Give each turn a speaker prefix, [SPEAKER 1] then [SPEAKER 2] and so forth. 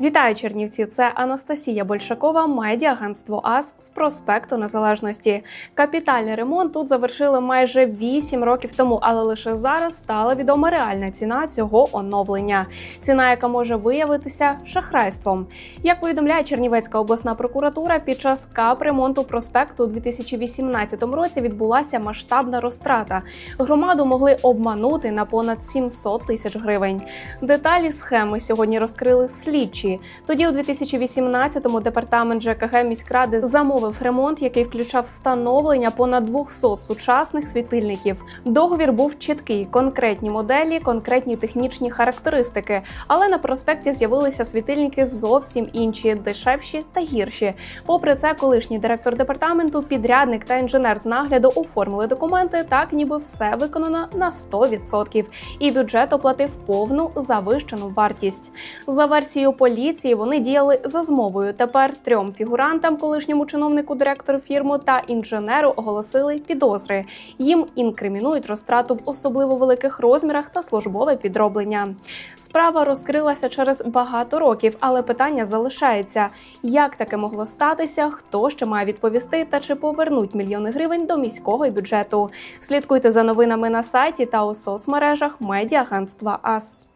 [SPEAKER 1] Вітаю Чернівці! Це Анастасія Большакова, медіагентство АС з проспекту Незалежності. Капітальний ремонт тут завершили майже 8 років тому, але лише зараз стала відома реальна ціна цього оновлення. Ціна, яка може виявитися шахрайством. Як повідомляє Чернівецька обласна прокуратура, під час капремонту проспекту у 2018 році відбулася масштабна розтрата. Громаду могли обманути на понад 700 тисяч гривень. Деталі схеми сьогодні розкрили слідчі. Тоді, у 2018-му департамент ЖКГ міськради замовив ремонт, який включав встановлення понад 200 сучасних світильників. Договір був чіткий, конкретні моделі, конкретні технічні характеристики. Але на проспекті з'явилися світильники зовсім інші, дешевші та гірші. Попри це, колишній директор департаменту, підрядник та інженер з нагляду оформили документи, так ніби все виконано на 100%. І бюджет оплатив повну завищену вартість. За версією поліції вони діяли за змовою. Тепер трьом фігурантам, колишньому чиновнику директору фірму та інженеру оголосили підозри. Їм інкримінують розтрату в особливо великих розмірах та службове підроблення. Справа розкрилася через багато років, але питання залишається: як таке могло статися, хто ще має відповісти та чи повернуть мільйони гривень до міського бюджету. Слідкуйте за новинами на сайті та у соцмережах медіагентства АС.